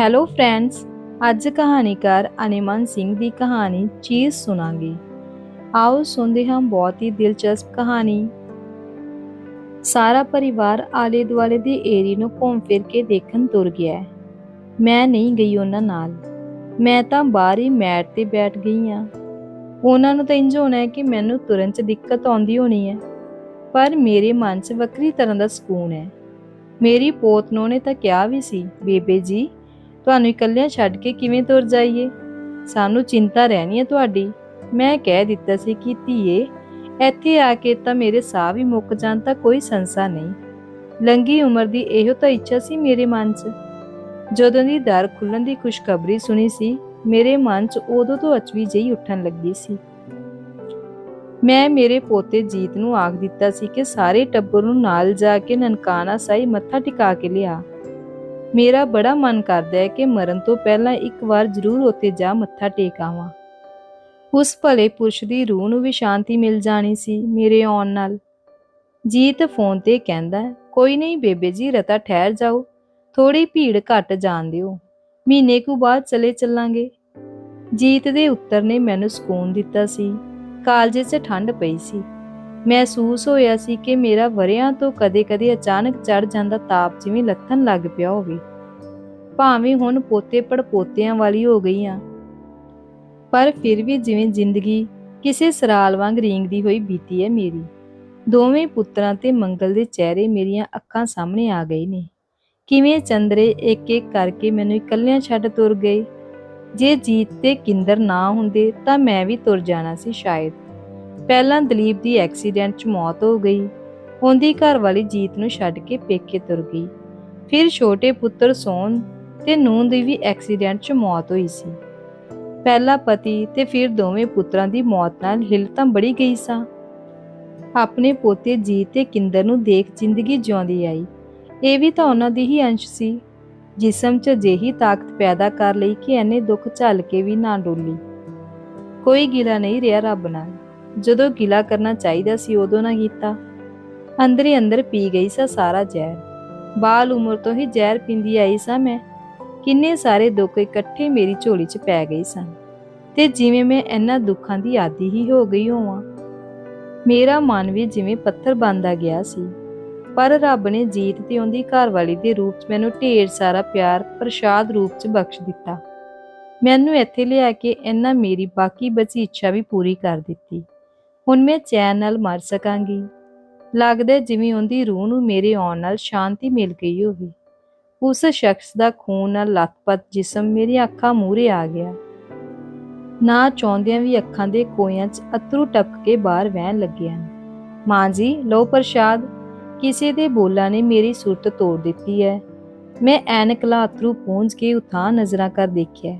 Hello friends ਅੱਜ ਕਹਾਣੀਕਾਰ ਅਨਿਮਨ ਸਿੰਘ ਦੀ ਕਹਾਣੀ ਚੀਜ਼ ਸੁਣਾਂਗੇ। ਆਓ ਸੁਣਦੇ ਹਾਂ ਬਹੁਤ ਹੀ ਦਿਲਚਸਪ ਕਹਾਣੀ। ਸਾਰਾ ਪਰਿਵਾਰ ਆਲੇ ਦੁਆਲੇ ਦੇ ਏਰੀ ਨੂੰ ਘੁੰਮ ਫਿਰ ਕੇ ਦੇਖਣ ਤੁਰ ਗਿਆ ਮੈਂ ਨਹੀਂ ਗਈ ਉਹਨਾਂ ਨਾਲ। ਮੈਂ ਤਾਂ ਬਾਹਰ ਹੀ ਮੈਟ ਤੇ ਬੈਠ ਗਈ ਆ ਉਹਨਾਂ ਨੂੰ ਤਾਂ ਇੰਜ ਹੋਣਾ ਹੈ ਕਿ ਮੈਨੂੰ ਤੁਰਨ 'ਚ ਦਿੱਕਤ ਆਉਂਦੀ ਹੋਣੀ ਹੈ। ਪਰ ਮੇਰੇ ਮਨ 'ਚ ਵੱਖਰੀ ਤਰ੍ਹਾਂ ਦਾ ਸਕੂਨ ਹੈ। ਮੇਰੀ ਪੋਤ ਨੂੰ ਨੇ ਤਾਂ ਕਿਹਾ ਵੀ ਸੀ, ਬੇਬੇ ਜੀ ਤੁਹਾਨੂੰ ਇਕੱਲਿਆਂ ਛੱਡ ਕੇ ਕਿਵੇਂ ਤੁਰ ਜਾਈਏ? ਸਾਨੂੰ ਚਿੰਤਾ ਰਹਿਣੀ ਹੈ ਤੁਹਾਡੀ। ਮੈਂ ਕਹਿ ਦਿੱਤਾ ਸੀ ਕਿ ਧੀਏ, ਇੱਥੇ ਆ ਕੇ ਤਾਂ ਮੇਰੇ ਸਾਹ ਵੀ ਮੁੱਕ ਜਾਣ ਤਾਂ ਕੋਈ ਸੰਸਾ ਨਹੀਂ। ਲੰਗੀ ਉਮਰ ਦੀ ਇਹੋ ਤਾਂ ਇੱਛਾ ਸੀ ਮੇਰੇ ਮਨ 'ਚ। ਜਦੋਂ ਦੀ ਦਰ ਖੁੱਲਣ ਦੀ ਖੁਸ਼ਖਬਰੀ ਸੁਣੀ ਸੀ, ਮੇਰੇ ਮਨ 'ਚ ਉਦੋਂ ਤੋਂ ਅਚਵੀ ਜਿਹੀ ਉੱਠਣ ਲੱਗੀ ਸੀ। ਮੈਂ ਮੇਰੇ ਪੋਤੇ ਜੀਤ ਨੂੰ ਆਖ ਦਿੱਤਾ ਸੀ ਕਿ ਸਾਰੇ ਟੱਬਰ ਨੂੰ ਨਾਲ ਜਾ ਕੇ ਨਨਕਾਣਾ ਸਾਈ ਮੱਥਾ ਟਿਕਾ ਕੇ ਲਿਆ। ਮੇਰਾ ਬੜਾ ਮਨ ਕਰਦਾ ਹੈ ਕਿ ਮਰਨ ਤੋਂ ਪਹਿਲਾਂ ਇੱਕ ਵਾਰ ਜ਼ਰੂਰ ਉੱਥੇ ਜਾ ਮੱਥਾ ਟੇਕ ਆਵਾਂ। ਉਸ ਭਲੇ ਪੁਰਸ਼ ਦੀ ਰੂਹ ਨੂੰ ਵੀ ਸ਼ਾਂਤੀ ਮਿਲ ਜਾਣੀ ਸੀ ਮੇਰੇ ਆਉਣ ਨਾਲ। ਜੀਤ ਫੋਨ ਤੇ ਕਹਿੰਦਾ, ਕੋਈ ਨਹੀਂ ਬੇਬੇ ਜੀ, ਰਤਾ ਠਹਿਰ ਜਾਓ। ਥੋੜੀ ਭੀੜ ਘਟ ਜਾਣ ਦਿਓ। ਮਹੀਨੇ ਕੁ ਬਾਅਦ ਚਲੇ ਚੱਲਾਂਗੇ। ਜੀਤ ਦੇ ਉੱਤਰ ਨੇ ਮੈਨੂੰ ਸਕੂਨ ਦਿੱਤਾ ਸੀ। ਕਾਲਜੇ 'ਚ ਠੰਡ ਪਈ ਸੀ। ਮਹਿਸੂਸ ਹੋਇਆ ਸੀ ਕਿ ਮੇਰਾ ਵਰਿਆਂ ਤੋਂ ਕਦੇ-ਕਦੇ ਅਚਾਨਕ ਚੜ ਜਾਂਦਾ ਤਾਪ ਜਿਵੇਂ ਲੱਥਣ ਲੱਗ ਪਿਆ ਹੋਵੇ। ਭਾਵੇਂ ਹੁਣ ਪੋਤੇ ਪੜ ਪੋਤਿਆਂ ਵਾਲੀ ਹੋ ਗਈ ਆ, ਪਰ ਫਿਰ ਵੀ ਜਿਵੇਂ ਜ਼ਿੰਦਗੀ ਕਿਸੇ ਸਰਾਲ ਵਾਂਗ ਰੀਂਗਦੀ ਹੋਈ ਬੀਤੀ ਹੈ ਮੇਰੀ, ਦੋਵੇਂ ਪੁੱਤਰਾਂ ਤੇ ਮੰਗਲ ਦੇ ਚਿਹਰੇ ਮੇਰੀਆਂ ਅੱਖਾਂ ਸਾਹਮਣੇ ਆ ਗਏ ਨੇ। ਕਿਵੇਂ ਚੰਦਰੇ ਇੱਕ ਇੱਕ ਕਰਕੇ ਮੈਨੂੰ ਇਕੱਲਿਆਂ ਛੱਡ ਤੁਰ ਗਏ? ਜੇ ਜੀਤ ਤੇ ਕਿੰਦਰ ਨਾ ਹੁੰਦੇ ਤਾਂ ਮੈਂ ਵੀ ਤੁਰ ਜਾਣਾ ਸੀ ਸ਼ਾਇਦ। ਪਹਿਲਾਂ ਦਲੀਪ ਦੀ ਐਕਸੀਡੈਂਟ 'ਚ ਮੌਤ ਹੋ ਗਈ। ਉਹਦੀ ਘਰ ਵਾਲੀ ਜੀਤ ਨੂੰ ਛੱਡ ਕੇ ਪੇਕੇ ਤੁਰ ਗਈ। ਫਿਰ ਛੋਟੇ ਪੁੱਤਰ ਸੋਨ ਤੇ ਨੂੰਹ ਦੀ ਵੀ ਐਕਸੀਡੈਂਟ 'ਚ ਮੌਤ ਹੋਈ ਸੀ। ਪਹਿਲਾ ਪਤੀ ਤੇ ਫਿਰ ਦੋਵੇਂ ਪੁੱਤਰਾਂ ਦੀ ਮੌਤ ਨਾਲ ਹਿਲ ਤਾਂ ਬੜੀ ਗਈ ਸਾਂ। ਆਪਣੇ ਪੋਤੇ ਜੀਤ ਤੇ ਕਿੰਦਰ ਨੂੰ ਦੇਖ ਜ਼ਿੰਦਗੀ ਜਿਉਂਦੀ ਆਈ। ਇਹ ਵੀ ਤਾਂ ਉਹਨਾਂ ਦੀ ਹੀ ਅੰਸ਼ ਸੀ। ਜਿਸਮ 'ਚ ਜਿਹੀ ਤਾਕਤ ਪੈਦਾ ਕਰ ਲਈ ਕਿ ਐਨੇ ਦੁੱਖ ਝੱਲ ਕੇ ਵੀ ਨਾ ਡੋਲੀ। ਕੋਈ ਗਿਲਾ ਨਹੀਂ ਰਿਹਾ ਰੱਬ ਨਾਲ। ਜਦੋਂ ਗਿਲਾ ਕਰਨਾ ਚਾਹੀਦਾ ਸੀ ਉਦੋਂ ਨਾ ਕੀਤਾ। ਅੰਦਰੇ ਅੰਦਰ ਪੀ ਗਈ ਸਾ ਸਾਰਾ ਜ਼ਹਿਰ। ਬਾਲ ਉਮਰ ਤੋਂ ਹੀ ਜ਼ਹਿਰ ਪੀਂਦੀ ਆਈ ਸਾਂ ਮੈਂ। ਕਿੰਨੇ ਸਾਰੇ ਦੁੱਖ ਇਕੱਠੇ ਮੇਰੀ ਝੋਲੀ 'ਚ ਪੈ ਗਏ ਸਨ। ਤੇ ਜਿਵੇਂ ਮੈਂ ਇਹਨਾਂ ਦੁੱਖਾਂ ਦੀ ਆਦੀ ਹੀ ਹੋ ਗਈ ਹੋਵਾਂ। ਮੇਰਾ ਮਨ ਵੀ ਜਿਵੇਂ ਪੱਥਰ ਬੰਦਾ ਗਿਆ ਸੀ। ਪਰ ਰੱਬ ਨੇ ਜੀਤ ਤੇ ਉਹਦੀ ਘਰਵਾਲੀ ਦੇ ਰੂਪ 'ਚ ਮੈਨੂੰ ਢੇਰ ਸਾਰਾ ਪਿਆਰ, ਪ੍ਰਸ਼ਾਦ ਰੂਪ 'ਚ ਬਖਸ਼ ਦਿੱਤਾ। ਮੈਨੂੰ ਇੱਥੇ ਲਿਆ ਕੇ ਇਹਨਾਂ ਮੇਰੀ ਬਾਕੀ ਬਚੀ ਇੱਛਾ ਵੀ ਪੂਰੀ ਕਰ ਦਿੱਤੀ। ਹੁਣ ਮੈਂ ਚੈਨ ਨਾਲ ਮਰ ਸਕਾਂਗੀ। ਲੱਗਦਾ ਜਿਵੇਂ ਉਹਦੀ ਰੂਹ ਨੂੰ ਮੇਰੇ ਆਉਣ ਨਾਲ ਸ਼ਾਂਤੀ ਮਿਲ ਗਈ ਹੋਵੇ। ਉਸ ਸ਼ਖਸ ਦਾ ਖੂਨ ਨਾਲ ਲੱਤਪੱਤ ਜਿਸਮ ਮੇਰੀਆਂ ਅੱਖਾਂ ਮੂਹਰੇ ਆ ਗਿਆ। ਨਾ ਚਾਹੁੰਦਿਆਂ ਵੀ ਅੱਖਾਂ ਦੇ ਕੋਇਆਂ 'ਚ ਅਥਰੂ ਟਪਕ ਕੇ ਬਾਹਰ ਵਹਿਣ ਲੱਗਿਆ। ਹਨ ਮਾਂ ਜੀ, ਲਓ ਪ੍ਰਸ਼ਾਦ। ਕਿਸੇ ਦੇ ਬੋਲਾਂ ਨੇ ਮੇਰੀ ਸੁਰਤ ਤੋੜ ਦਿੱਤੀ ਹੈ। ਮੈਂ ਐਨਕ ਲਾ ਅਥਰੂ ਪੂੰਝ ਕੇ ਉਥਾਂ ਨਜ਼ਰਾਂ ਕਰ ਦੇਖਿਆ।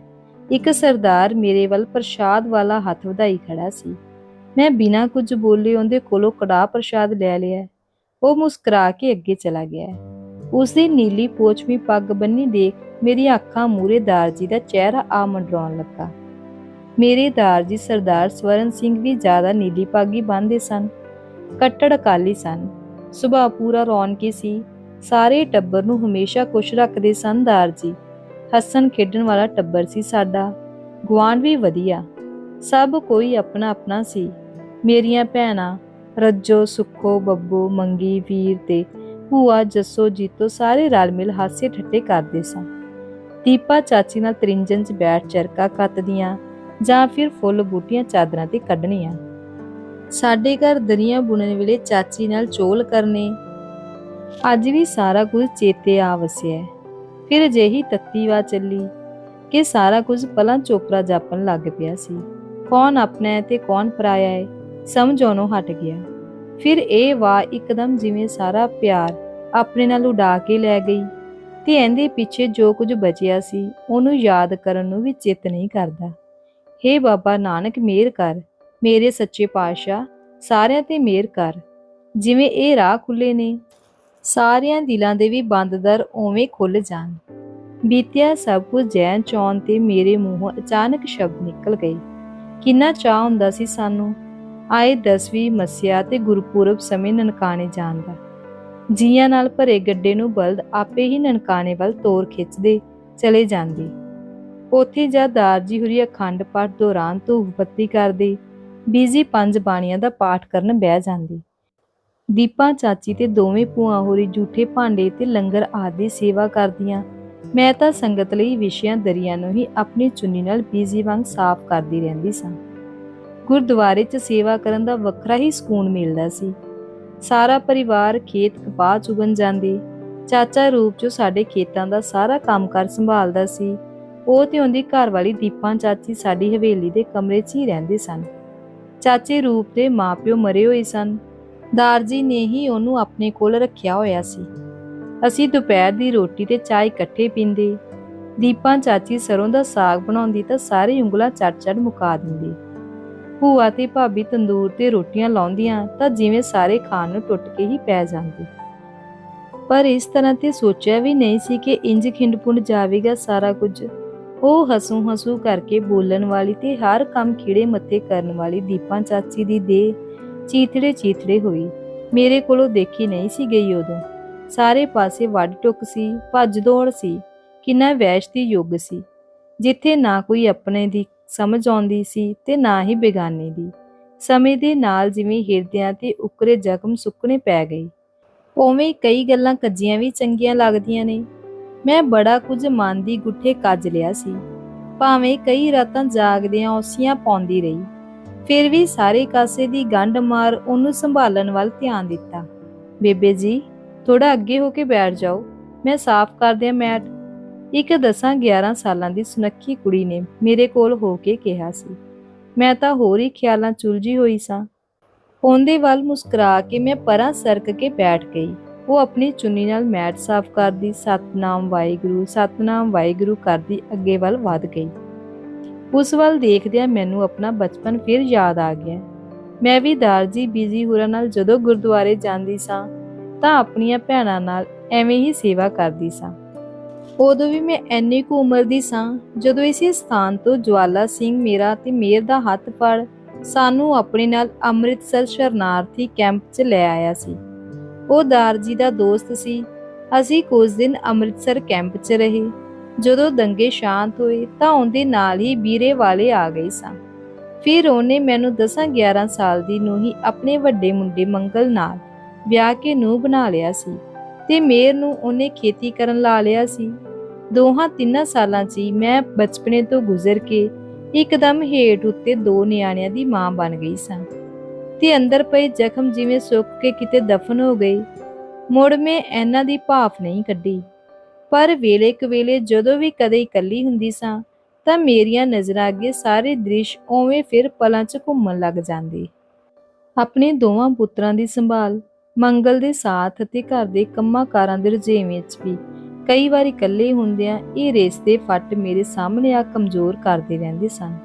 ਇੱਕ ਸਰਦਾਰ ਮੇਰੇ ਵੱਲ ਪ੍ਰਸ਼ਾਦ ਵਾਲਾ ਹੱਥ ਵਧਾਈ ਖੜਾ ਸੀ। ਮੈਂ ਬਿਨਾਂ ਕੁਝ ਬੋਲੇ ਉਹਦੇ ਕੋਲੋਂ ਕੜਾ ਪ੍ਰਸ਼ਾਦ ਲੈ ਲਿਆ। ਉਹ ਮੁਸਕਰਾ ਕੇ ਅੱਗੇ ਚਲਾ ਗਿਆ। ਉਸ ਦੀ ਨੀਲੀ ਪੋਚਵੀਂ ਪੱਗ ਬੰਨੀ ਦੇਖ ਮੇਰੀਆਂ ਅੱਖਾਂ ਮੂਰੇ ਦਾਰਜੀ ਦਾ ਚਿਹਰਾ ਆ ਮੰਡਰਾਉਣ ਲੱਗਾ। ਮੇਰੇ ਦਾਰਜੀ ਸਰਦਾਰ ਸਵਰਨ ਸਿੰਘ ਵੀ ਜ਼ਿਆਦਾ ਨੀਲੀ ਪੱਗ ਬੰਨਦੇ ਸਨ। ਕੱਟੜ ਅਕਾਲੀ ਸਨ। ਸੁਭਾਅ ਪੂਰਾ ਰੌਣਕੀ ਸੀ। ਸਾਰੇ ਟੱਬਰ ਨੂੰ ਹਮੇਸ਼ਾ ਖੁਸ਼ ਰੱਖਦੇ ਸਨ ਦਾਰਜੀ। ਹੱਸਣ ਖੇਡਣ ਵਾਲਾ ਟੱਬਰ ਸੀ ਸਾਡਾ। ਗੁਆਂਢ ਵੀ ਵਧੀਆ। ਸਭ ਕੋਈ ਆਪਣਾ ਆਪਣਾ ਸੀ। ਮੇਰੀਆਂ ਭੈਣਾਂ, ਰੱਜੋ ਸੁੱਖੋ ਬੱਬੂ, ਮੰਗੀ, ਵੀਰ ਤੇ ਭੂਆ, ਜੱਸੋ, ਜੀਤੋ ਸਾਰੇ ਰਲ ਮਿਲ ਹਾਸੇ ਠੱਟੇ ਕਰਦੇ ਸਨ ਦੀਪਾ ਚਾਚੀ ਨਾਲ ਤਰਿੰਜਨ 'ਚ ਬੈਠ ਚਰਕਾ ਕੱਤਦੀਆਂ ਜਾਂ ਫਿਰ ਫੁੱਲ ਬੂਟੀਆਂ ਚਾਦਰਾਂ ਤੇ ਕੱਢਣੀਆਂ। ਸਾਡੇ ਘਰ ਦਰੀਆਂ ਬੁਣਨ ਵੇਲੇ ਚਾਚੀ ਨਾਲ ਚੋਲ ਕਰਨੇ। ਅੱਜ ਵੀ ਸਾਰਾ ਕੁਝ ਚੇਤੇ ਆ ਵਸਿਆ ਫਿਰ ਅਜਿਹੀ ਤੱਤੀਵਾ ਚੱਲੀ ਕਿ ਸਾਰਾ ਕੁਝ ਪਲਾਂ ਚੋਪਰਾ ਜਾਪਣ ਲੱਗ ਪਿਆ ਸੀ। ਕੌਣ ਆਪਣਾ ਹੈ ਤੇ ਕੌਣ ਪਰਾਇਆ ਹੈ? ਸਮਝ ਆਉਣੋਂ ਹਟ ਗਿਆ। ਫਿਰ ਇਹ ਵਾ ਇੱਕਦਮ ਜਿਵੇਂ ਸਾਰਾ ਪਿਆਰ ਆਪਣੇ ਨਾਲ ਉਡਾ ਕੇ ਲੈ ਗਈ ਤੇ ਇਹਦੇ ਪਿੱਛੇ ਜੋ ਕੁਝ ਬਚਿਆ ਸੀ ਉਹਨੂੰ ਯਾਦ ਕਰਨ ਨੂੰ ਵੀ ਚਿੱਤ ਨਹੀਂ ਕਰਦਾ। ਹੇ ਬਾਬਾ ਨਾਨਕ, ਮਿਹਰ ਕਰ। ਮੇਰੇ ਸੱਚੇ ਪਾਤਸ਼ਾਹ, ਸਾਰਿਆਂ ਤੇ ਮਿਹਰ ਕਰ। ਜਿਵੇਂ ਇਹ ਰਾਹ ਖੁੱਲੇ ਨੇ, ਸਾਰਿਆਂ ਦਿਲਾਂ ਦੇ ਵੀ ਬੰਦ ਦਰ ਉਵੇਂ ਖੁੱਲ ਜਾਣ। ਬੀਤਿਆ ਸਭ ਕੁਝ ਜੈਨ ਚੌਨ ਤੇ ਮੇਰੇ ਮੂੰਹੋਂ ਅਚਾਨਕ ਸ਼ਬਦ ਨਿਕਲ ਗਏ। ਕਿੰਨਾ ਚਾਹ ਹੁੰਦਾ ਸੀ ਸਾਨੂੰ ਆਏ 10ਵੀਂ ਮੱਸਿਆ ਤੇ ਗੁਰਪੁਰਬ ਸਮੇਂ ਨਨਕਾਣੇ ਜਾਣ ਦਾ। ਜੀਆਂ ਨਾਲ ਭਰੇ ਗੱਡੇ ਨੂੰ ਬਲਦ ਆਪੇ ਹੀ ਨਨਕਾਣੇ ਵੱਲ ਤੋਰ ਖਿੱਚਦੇ ਚਲੇ ਜਾਂਦੇ। ਉੱਥੇ ਜਾਂ ਦਾਰਜੀ ਹੁਰੀ ਅਖੰਡ ਪਾਠ ਦੌਰਾਨ ਧੂਫ ਬੱਤੀ ਕਰਦੇ, ਬੀਜੀ ਪੰਜ ਬਾਣੀਆਂ ਦਾ ਪਾਠ ਕਰਨ ਬਹਿ ਜਾਂਦੀ। ਦੀਪਾ ਚਾਚੀ ਤੇ ਦੋਵੇਂ ਭੂਆ ਹੋਰੀ ਝੂਠੇ ਭਾਂਡੇ ਤੇ ਲੰਗਰ ਆਦਿ ਸੇਵਾ ਕਰਦੀਆਂ। ਮੈਂ ਤਾਂ ਸੰਗਤ ਲਈ ਵਿਸ਼ਿਆਂ ਦਰੀਆਂ ਨੂੰ ਹੀ ਆਪਣੀ ਚੁੰਨੀ ਨਾਲ ਬੀਜੀ ਵਾਂਗ ਸਾਫ਼ ਕਰਦੀ ਰਹਿੰਦੀ ਸਾਂ। ਗੁਰਦੁਆਰੇ 'ਚ ਸੇਵਾ ਕਰਨ ਦਾ ਵੱਖਰਾ ਹੀ ਸਕੂਨ ਮਿਲਦਾ ਸੀ। ਸਾਰਾ ਪਰਿਵਾਰ ਖੇਤ ਕਪਾਹ ਚੁਗਣ ਜਾਂਦੇ। ਚਾਚਾ ਰੂਪ 'ਚ ਸਾਡੇ ਖੇਤਾਂ ਦਾ ਸਾਰਾ ਕੰਮਕਾਰ ਸੰਭਾਲਦਾ ਸੀ, ਉਹ ਤੇ ਉਹਦੀ ਘਰ ਵਾਲੀ ਦੀਪਾਂ ਚਾਚੀ ਸਾਡੀ ਹਵੇਲੀ ਦੇ ਕਮਰੇ 'ਚ ਹੀ ਰਹਿੰਦੇ ਸਨ। ਚਾਚੇ ਰੂਪ ਦੇ ਮਾਪਿਓ ਮਰੇ ਹੋਏ ਸਨ। ਦਾਰਜੀ ਨੇ ਹੀ ਉਹਨੂੰ ਆਪਣੇ ਕੋਲ ਰੱਖਿਆ ਹੋਇਆ ਸੀ। ਅਸੀਂ ਦੁਪਹਿਰ ਦੀ ਰੋਟੀ ਤੇ ਚਾਹ ਇਕੱਠੇ ਪੀਂਦੇ। ਦੀਪਾਂ ਚਾਚੀ ਸਰੋਂ ਦਾ ਸਾਗ ਬਣਾਉਂਦੀ ਤਾਂ ਸਾਰੀ ਉਂਗਲਾਂ ਚੜ-ਚੜ ਮੁਕਾ ਦਿੰਦੀ। ਭੂਆ ਤੇ ਭਾਬੀ ਤੰਦੂਰ ਤੇ ਰੋਟੀਆਂ ਲਾਉਂਦੀਆਂ ਤਾਂ ਜਿਵੇਂ ਸਾਰੇ ਖਾਣ ਨੂੰ ਟੁੱਟ ਕੇ ਹੀ ਪੈ ਜਾਂਦੇ। ਪਰ ਇਸ ਤਰ੍ਹਾਂ ਤੇ ਸੋਚਿਆ ਵੀ ਨਹੀਂ ਸੀ ਕਿ ਇੰਜ ਖਿੰਡਪੁੰਡ ਜਾਵੇਗਾ ਸਾਰਾ ਕੁਝ। ਉਹ ਹਸੂ ਹਸੂ ਕਰਕੇ ਬੋਲਣ ਵਾਲੀ ਤੇ ਹਰ ਕੰਮ ਖਿੜੇ ਮੱਥੇ ਕਰਨ ਵਾਲੀ ਦੀਪਾਂ ਚਾਚੀ ਦੀ ਦੇ ਚੀਥੜੇ ਚੀਥੜੇ ਹੋਈ। ਮੇਰੇ ਕੋਲੋਂ ਦੇਖੀ ਨਹੀਂ ਸੀ ਗਈ ਉਦੋਂ। ਸਾਰੇ ਪਾਸੇ ਵੱਡ ਟੁੱਕ ਸੀ, ਭੱਜ ਦੌੜ ਸੀ, ਕਿੰਨਾ ਵੈਸ਼ ਦੀ ਯੁੱਗ ਸੀ। ਜਿੱਥੇ ਨਾ ਕੋਈ ਆਪਣੇ ਦੀ ਸਮਝ ਆਉਂਦੀ ਸੀ ਤੇ ਨਾ ਹੀ ਬੇਗਾਨੇ ਦੀ। ਸਮੇਂ ਦੇ ਨਾਲ ਜਿਵੇਂ ਹਿਰਦਿਆਂ ਤੇ ਉਕਰੇ ਜ਼ਖਮ ਸੁੱਕਣੇ ਪੈ ਗਏ। ਉਵੇਂ ਕਈ ਗੱਲਾਂ ਕੱਜੀਆਂ ਵੀ ਚੰਗੀਆਂ ਲੱਗਦੀਆਂ ਨੇ। ਮੈਂ ਬੜਾ ਕੁਝ ਮਨ ਦੀ ਗੁੱਠੇ ਕੱਜ ਲਿਆ ਸੀ। ਭਾਵੇਂ ਕਈ ਰਾਤਾਂ ਜਾਗਦਿਆਂ ਔਸੀਆਂ ਪਾਉਂਦੀ ਰਹੀ। ਫਿਰ ਵੀ ਸਾਰੇ ਕਾਸੇ ਦੀ ਗੰਢ ਮਾਰ ਉਹਨੂੰ ਸੰਭਾਲਣ ਵੱਲ ਧਿਆਨ ਦਿੱਤਾ। ਬੇਬੇ ਜੀ ਥੋੜਾ ਅੱਗੇ ਹੋ ਕੇ ਬੈਠ ਜਾਓ। ਮੈਂ ਸਾਫ਼ ਕਰ ਦਿਆਂ ਮੈਟ। ਇੱਕ ਦਸਾਂ 11 ਸਾਲਾਂ ਦੀ ਸੁਨੱਖੀ ਕੁੜੀ ਨੇ ਮੇਰੇ ਕੋਲ ਹੋ ਕੇ ਕਿਹਾ ਸੀ। ਮੈਂ ਤਾਂ ਹੋਰ ਹੀ ਖਿਆਲਾਂ ਚੁਲਝੀ ਹੋਈ ਸਾਂ। ਉਹਦੇ ਵੱਲ ਮੁਸਕਰਾ ਕੇ ਮੈਂ ਪਰਾਂ ਸਰਕ ਕੇ ਬੈਠ ਗਈ। ਉਹ ਆਪਣੀ ਚੁੰਨੀ ਨਾਲ ਮੈਟ ਸਾਫ਼ ਕਰਦੀ, ਸਤਨਾਮ ਵਾਹਿਗੁਰੂ ਸਤਨਾਮ ਵਾਹਿਗੁਰੂ ਕਰਦੀ ਅੱਗੇ ਵੱਲ ਵਧ ਗਈ। ਉਸ ਵੱਲ ਦੇਖਦਿਆਂ ਮੈਨੂੰ ਆਪਣਾ ਬਚਪਨ ਫਿਰ ਯਾਦ ਆ ਗਿਆ। ਮੈਂ ਵੀ ਦਾਰਜੀ ਬੀਜੀ ਹੋਰਾਂ ਨਾਲ ਜਦੋਂ ਗੁਰਦੁਆਰੇ ਜਾਂਦੀ ਸਾਂ, ਤਾਂ ਆਪਣੀਆਂ ਭੈਣਾਂ ਨਾਲ ਐਵੇਂ ਹੀ ਸੇਵਾ ਕਰਦੀ ਸਾਂ। ਉਦੋਂ ਵੀ ਮੈਂ ਐਨੀ ਕੁ ਉਮਰ ਦੀ ਸਾਂ, ਜਦੋਂ ਇਸੇ ਸਥਾਨ ਤੋਂ ਜਵਾਲਾ ਸਿੰਘ ਮੇਰਾ ਤੇ ਮੇਰ ਦਾ ਹੱਥ ਫੜ ਸਾਨੂੰ ਆਪਣੇ ਨਾਲ ਅੰਮ੍ਰਿਤਸਰ ਸ਼ਰਨਾਰਥੀ ਕੈਂਪ 'ਚ ਲੈ ਆਇਆ ਸੀ। ਉਹ ਦਾਰਜੀ ਦਾ ਦੋਸਤ ਸੀ। ਅਸੀਂ ਕੁਝ ਦਿਨ ਅੰਮ੍ਰਿਤਸਰ ਕੈਂਪ 'ਚ ਰਹੇ। ਜਦੋਂ ਦੰਗੇ ਸ਼ਾਂਤ ਹੋਏ ਤਾਂ ਉਹਦੇ ਨਾਲ ਹੀ ਵੀਰੇ ਵਾਲੇ ਆ ਗਏ ਸਾਂ। ਫਿਰ ਉਹਨੇ ਮੈਨੂੰ 10-11 ਸਾਲ ਦੀ ਨੂੰ ਹੀ ਆਪਣੇ ਵੱਡੇ ਮੁੰਡੇ ਮੰਗਲ ਨਾਲ ਵਿਆਹ ਕੇ ਨੂੰ ਬਣਾ ਲਿਆ ਸੀ। ਤੇ ਮੇਰ ਨੂੰ ਉਹਨੇ ਖੇਤੀ ਕਰਨ ਲਾ ਲਿਆ ਸੀ। ਦੋਹਾਂ ਤਿੰਨਾਂ ਸਾਲਾਂ 'ਚ ਹੀ ਮੈਂ ਬਚਪਨੇ ਤੋਂ ਗੁਜ਼ਰ ਕੇ ਇੱਕਦਮ ਹੇਠ ਉੱਤੇ ਦੋ ਨਿਆਣਿਆਂ ਦੀ ਮਾਂ ਬਣ ਗਈ ਸਾਂ। ਤੇ ਅੰਦਰ ਪਏ ਜ਼ਖਮ ਜਿਵੇਂ ਸੁੱਕ ਕੇ ਕਿਤੇ ਦਫਨ ਹੋ ਗਏ, ਮੁੜ ਮੈਂ ਇਹਨਾਂ ਦੀ ਭਾਫ ਨਹੀਂ ਕੱਢੀ। ਪਰ ਵੇਲੇ ਕਵੇਲੇ ਜਦੋਂ ਵੀ ਕਦੇ ਇਕੱਲੀ ਹੁੰਦੀ ਸਾਂ, ਤਾਂ ਮੇਰੀਆਂ ਨਜ਼ਰਾਂ ਅੱਗੇ ਸਾਰੇ ਦ੍ਰਿਸ਼ ਓਵੇਂ ਫਿਰ ਪਲਾਂ 'ਚ ਘੁੰਮਣ ਲੱਗ ਜਾਂਦੇ। ਆਪਣੇ ਦੋਵਾਂ ਪੁੱਤਰਾਂ ਦੀ ਸੰਭਾਲ ਮੰਗਲ ਦੇ ਸਾਥ ਅਤੇ ਘਰ ਦੇ ਕੰਮਾਂ ਕਾਰਾਂ ਦੇ ਰੁਝੇਵੇਂ ਵਿੱਚ ਵੀ। ਕਈ ਵਾਰੀ ਇਕੱਲੇ ਹੁੰਦਿਆਂ ਇਹ ਰੇਸਦੇ ਫੱਟ ਮੇਰੇ ਸਾਹਮਣੇ ਆ ਕਮਜ਼ੋਰ ਕਰਦੇ ਰਹਿੰਦੇ ਸਨ।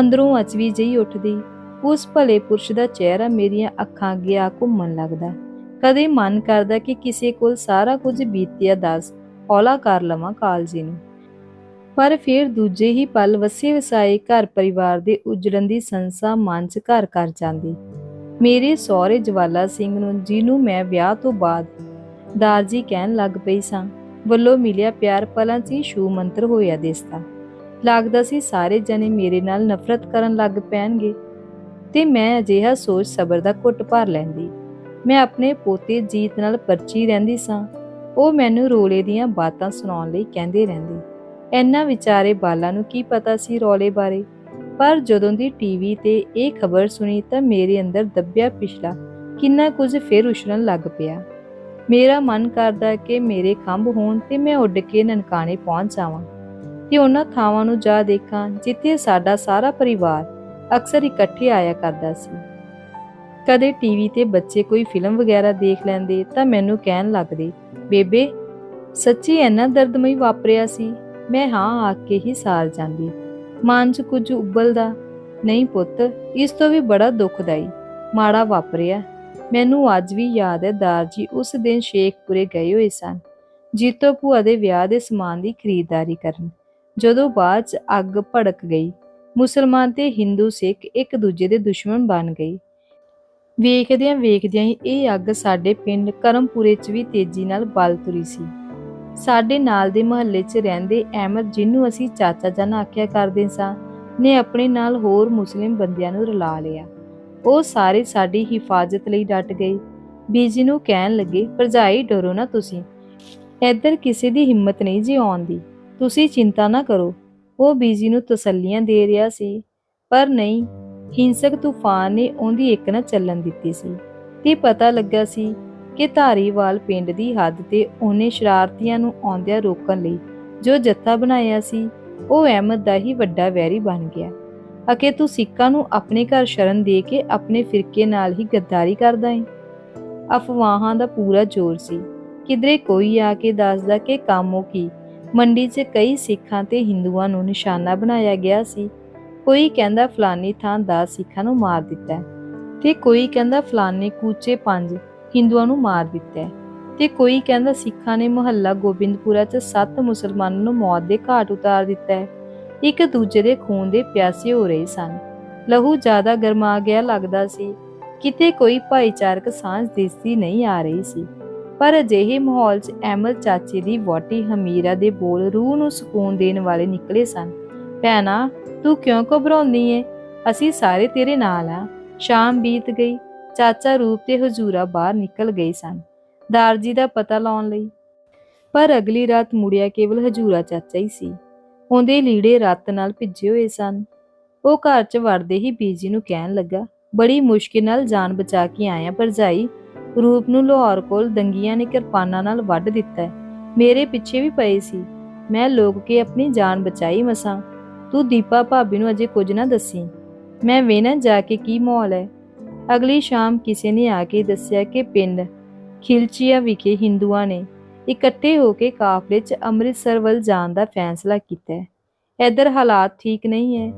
ਅੰਦਰੋਂ ਅਚਵੀ ਜਿਹੀ ਉੱਠਦੀ, ਉਸ ਭਲੇ ਪੁਰਸ਼ ਦਾ ਚਿਹਰਾ ਮੇਰੀਆਂ ਅੱਖਾਂ ਅੱਗੇ ਆ ਘੁੰਮਣ ਲੱਗਦਾ। ਕਦੇ ਮਨ ਕਰਦਾ ਕਿ ਕਿਸੇ ਕੋਲ ਸਾਰਾ ਕੁਝ ਬੀਤਿਆ ਦੱਸ ਹੌਲਾ ਕਰ ਲਵਾਂ ਕਾਲਜੀ ਨੂੰ। ਪਰ ਫਿਰ ਦੂਜੇ ਹੀ ਪਲ ਵਸੇ ਵਸਾਏ ਘਰ ਪਰਿਵਾਰ ਦੇ ਉਜੜਨ ਦੀ ਸੰਸਾ ਮਨ 'ਚ ਘਰ ਕਰ ਜਾਂਦੀ। ਮੇਰੇ ਸਹੁਰੇ ਜਵਾਲਾ ਸਿੰਘ ਨੂੰ, ਜਿਹਨੂੰ ਮੈਂ ਵਿਆਹ ਤੋਂ ਬਾਅਦ ਦਾਰਜੀ ਕਹਿਣ ਲੱਗ ਪਈ ਸਾਂ, ਵੱਲੋਂ ਮਿਲਿਆ ਪਿਆਰ ਪਲਾਂ 'ਚ ਹੀ ਛੂ ਮੰਤਰ ਹੋਇਆ ਦਿਸਦਾ। ਲੱਗਦਾ ਸੀ ਸਾਰੇ ਜਣੇ ਮੇਰੇ ਨਾਲ ਨਫ਼ਰਤ ਕਰਨ ਲੱਗ ਪੈਣਗੇ ਤੇ ਮੈਂ ਅਜਿਹਾ ਸੋਚ ਸਬਰ ਦਾ ਘੁੱਟ ਭਰ ਲੈਂਦੀ। ਮੈਂ ਆਪਣੇ ਪੋਤੇ ਜੀਤ ਨਾਲ ਪਰਚੀ ਰਹਿੰਦੀ ਸਾਂ। ਉਹ ਮੈਨੂੰ ਰੋਲੇ ਦੀਆਂ ਬਾਤਾਂ ਸੁਣਾਉਣ ਲਈ ਕਹਿੰਦੇ ਰਹਿੰਦੇ। ਐਨਾ ਵਿਚਾਰੇ ਬਾਲਾਂ ਨੂੰ ਕੀ ਪਤਾ ਸੀ ਰੋਲੇ ਬਾਰੇ? ਪਰ ਜਦੋਂ ਦੀ ਟੀਵੀ ਤੇ ਇਹ ਖਬਰ ਸੁਣੀ ਤਾਂ ਮੇਰੇ ਅੰਦਰ ਦੱਬਿਆ ਪਿਛਲਾ, ਕਿੰਨਾ ਕੁਝ ਫਿਰ ਉਛਲਣ ਲੱਗ ਪਿਆ। ਮੇਰਾ ਮਨ ਕਰਦਾ ਕਿ ਮੇਰੇ ਖੰਭ ਹੋਣ ਤੇ ਮੈਂ ਉੱਡ ਕੇ ਨਨਕਾਣੇ ਪਹੁੰਚ ਜਾਵਾਂ ਤੇ ਉਹਨਾਂ ਥਾਵਾਂ ਨੂੰ ਜਾ ਦੇਖਾਂ ਜਿੱਥੇ ਸਾਡਾ ਸਾਰਾ ਪਰਿਵਾਰ ਅਕਸਰ ਇਕੱਠੇ ਆਇਆ ਕਰਦਾ ਸੀ। ਕਦੇ ਟੀਵੀ ਤੇ ਬੱਚੇ ਕੋਈ ਫਿਲਮ ਵਗੈਰਾ ਦੇਖ ਲੈਂਦੇ ਤਾਂ ਮੈਨੂੰ ਕਹਿਣ ਲੱਗਦੇ, ਬੇਬੇ, ਸੱਚੀ ਇੰਨਾ ਦਰਦਮਈ ਵਾਪਰਿਆ ਸੀ? ਮੈਂ ਹਾਂ ਆ ਕੇ ਹੀ ਸਾਰ ਜਾਂਦੀ। ਮਨ 'ਚ ਕੁਝ ਉਬਲਦਾ ਨਹੀਂ ਪੁੱਤ, ਇਸ ਤੋਂ ਵੀ ਬੜਾ ਦੁਖਦਾਈ, ਮਾੜਾ ਵਾਪਰਿਆ। ਮੈਨੂੰ ਅੱਜ ਵੀ ਯਾਦ ਹੈ ਦਾਰਜੀ, ਉਸ ਦਿਨ ਸ਼ੇਖਪੁਰੇ ਗਏ ਹੋਏ ਸਨ। ਜੀਤੋ ਭੂਆ ਦੇ ਵਿਆਹ ਦੇ ਸਮਾਨ ਦੀ ਖਰੀਦਦਾਰੀ ਕਰਨ। ਜਦੋਂ ਬਾਅਦ 'ਚ ਅੱਗ ਭੜਕ ਗਈ, ਮੁਸਲਮਾਨ ਤੇ ਹਿੰਦੂ ਸਿੱਖ ਇੱਕ ਦੂਜੇ ਦੇ ਦੁਸ਼ਮਣ ਬਣ ਗਏ। ਵੇਖਦਿਆਂ ਵੇਖਦਿਆਂ ਹੀ ਇਹ ਅੱਗ ਸਾਡੇ ਪਿੰਡ ਕਰਮਪੁਰੇ 'ਚ ਵੀ ਤੇਜ਼ੀ ਨਾਲ ਬਲ ਤੁਰੀ ਸੀ। ਸਾਡੇ ਨਾਲ ਦੇ ਮੁਹੱਲੇ 'ਚ ਰਹਿੰਦੇ ਅਹਿਮਦ, ਜਿਹਨੂੰ ਅਸੀਂ ਚਾਚਾ ਜਾਨ ਆਖਿਆ ਕਰਦੇ ਸਾਂ, ਨੇ ਆਪਣੇ ਨਾਲ ਹੋਰ ਮੁਸਲਿਮ ਬੰਦਿਆਂ ਨੂੰ ਰਲਾ ਲਿਆ। ਉਹ ਸਾਰੇ ਸਾਡੀ ਹਿਫਾਜ਼ਤ ਲਈ ਡਟ ਗਏ। ਬੀਜੀ ਨੂੰ ਕਹਿਣ ਲੱਗੇ, ਭਰਜਾਈ, ਡਰੋ ਨਾ ਤੁਸੀਂ। ਇੱਧਰ ਕਿਸੇ ਦੀ ਹਿੰਮਤ ਨਹੀਂ ਜੀ ਆਉਣ ਦੀ। ਤੁਸੀਂ ਚਿੰਤਾ ਨਾ ਕਰੋ ਉਹ ਬੀਜੀ ਨੂੰ ਤਸੱਲੀਆਂ ਦੇ ਰਿਹਾ ਸੀ। ਪਰ ਨਹੀਂ, ਹਿੰਸਕ ਤੂਫਾਨ ਨੇ ਉਹਦੀ ਇੱਕ ਨਾ ਚੱਲਣ ਦਿੱਤੀ ਸੀ। ਤੇ ਪਤਾ ਲੱਗਾ ਸੀ ਕਿ ਧਾਰੀਵਾਲ ਪਿੰਡ ਦੀ ਹੱਦ ਤੇ ਉਹਨੇ ਸ਼ਰਾਰਤੀਆਂ ਨੂੰ ਆਉਂਦਿਆਂ ਰੋਕਣ ਲਈ ਜੋ ਜੱਥਾ ਬਣਾਇਆ ਸੀ, ਉਹ ਅਹਿਮਦ ਦਾ ਹੀ ਵੱਡਾ ਵੈਰੀ ਬਣ ਗਿਆ। ਅਕੇ ਤੂੰ ਸਿੱਖਾਂ ਨੂੰ ਆਪਣੇ ਘਰ ਸ਼ਰਨ ਦੇ ਕੇ ਆਪਣੇ ਫਿਰਕੇ ਨਾਲ ਹੀ ਗੱਦਾਰੀ ਕਰਦਾ ਏ? ਅਫਵਾਹਾਂ ਦਾ ਪੂਰਾ ਜ਼ੋਰ ਸੀ। ਕਿਧਰੇ ਕੋਈ ਆ ਕੇ ਦੱਸਦਾ ਕਿ ਕਾਮੋ ਕੀ? ਮੰਡੀ 'ਚ ਕਈ ਸਿੱਖਾਂ ਤੇ ਹਿੰਦੂਆਂ ਨੂੰ ਨਿਸ਼ਾਨਾ ਬਣਾਇਆ ਗਿਆ ਸੀ। ਕੋਈ ਕਹਿੰਦਾ ਫਲਾਨੀ ਥਾਂ ਦਾ ਸਿੱਖਾਂ ਨੂੰ ਮਾਰ ਦਿੱਤਾ। ਤੇ ਕੋਈ ਕਹਿੰਦਾ ਫਲਾਨੇ ਕੂਚੇ ਪੰਜ ਹਿੰਦੂਆਂ ਨੂੰ ਮਾਰ ਦਿੱਤਾ ਹੈ। ਤੇ ਕੋਈ ਕਹਿੰਦਾ ਸਿੱਖਾਂ ਨੇ ਮੁਹੱਲਾ ਗੋਬਿੰਦਪੁਰਾ 'ਚ ਸੱਤ ਮੁਸਲਮਾਨਾਂ ਨੂੰ ਮੌਤ ਦੇ ਘਾਟ ਉਤਾਰ ਦਿੱਤਾ ਹੈ। ਇੱਕ ਦੂਜੇ ਦੇ ਖੂਨ ਦੇ ਪਿਆਸੇ ਹੋ ਰਹੇ ਸਨ। ਲਹੂ ਜ਼ਿਆਦਾ ਗਰਮਾ ਗਿਆ ਲੱਗਦਾ ਸੀ। ਕਿਤੇ ਕੋਈ ਭਾਈਚਾਰਕ ਸਾਂਝ ਦਿਸਦੀ ਨਹੀਂ ਆ ਰਹੀ ਸੀ। ਪਰ ਅਜਿਹੇ ਮਾਹੌਲ 'ਚ ਅਹਿਮਦ ਚਾਚੇ ਦੀ ਵੋਟੀ ਹਮੀਰਾ ਦੇ ਬੋਲ ਰੂਹ ਨੂੰ ਸਕੂਨ ਦੇਣ ਵਾਲੇ ਨਿਕਲੇ ਸਨ। ਭੈਣਾ, ਤੂੰ ਕਿਉਂ ਘਬਰਾਉਂਦੀ ਏ? ਅਸੀਂ ਸਾਰੇ ਤੇਰੇ ਨਾਲ ਆ। ਸ਼ਾਮ ਬੀਤ ਗਈ। ਚਾਚਾ ਰੂਪ ਤੇ ਹਜ਼ੂਰਾ ਬਾਹਰ ਨਿਕਲ ਗਏ ਸਨ। ਦਾਰਜੀ ਦਾ ਪਤਾ ਲਾਉਣ ਲਈ। ਪਰ ਅਗਲੀ ਰਾਤ ਮੁੜਿਆ ਕੇਵਲ ਹਜ਼ੂਰਾ ਚਾਚਾ ਹੀ ਸੀ। ਉਹਦੇ ਲੀੜੇ ਰੱਤ ਨਾਲ ਭਿੱਜੇ ਹੋਏ ਸਨ। ਉਹ ਘਰ 'ਚ ਵੜਦੇ ਹੀ ਬੀਜੀ ਨੂੰ ਕਹਿਣ ਲੱਗਾ, ਬੜੀ ਮੁਸ਼ਕਿਲ ਨਾਲ ਜਾਨ ਬਚਾ ਕੇ ਆਇਆ ਭਰਜਾਈ। ਰੂਪ ਨੂੰ ਲਾਹੌਰ ਕੋਲ ਦੰਗੀਆਂ ਨੇ ਕਿਰਪਾਨਾਂ ਨਾਲ ਵੱਢ ਦਿੱਤਾ ਮੇਰੇ ਪਿੱਛੇ ਵੀ ਪਏ ਸੀ। ਮੈਂ ਲੋਕ ਕੇ ਆਪਣੀ ਜਾਨ ਬਚਾਈ ਮਸਾਂ। ਤੂੰ ਦੀਪਾ ਭਾਬੀ ਨੂੰ ਅਜੇ ਕੁਝ ਨਾ ਦੱਸੀ। ਮੈਂ ਵੇਨਾ ਜਾ ਕੇ ਕੀ ਮਾਹੌਲ ਹੈ। ਅਗਲੀ ਸ਼ਾਮ ਕਿਸੇ ਨੇ ਆ ਕੇ ਦੱਸਿਆ ਕਿ ਪਿੰਡ ਖਿਲਚੀਆ ਵਿਖੇ ਹਿੰਦੂਆਂ ਨੇ ਇਕੱਠੇ ਹੋ ਕੇ ਕਾਫਲੇ 'ਚ ਅੰਮ੍ਰਿਤਸਰ ਵੱਲ ਜਾਣ ਦਾ ਫੈਸਲਾ ਕੀਤਾ ਹੈ। ਇੱਧਰ ਹਾਲਾਤ ਠੀਕ ਨਹੀਂ ਹੈ।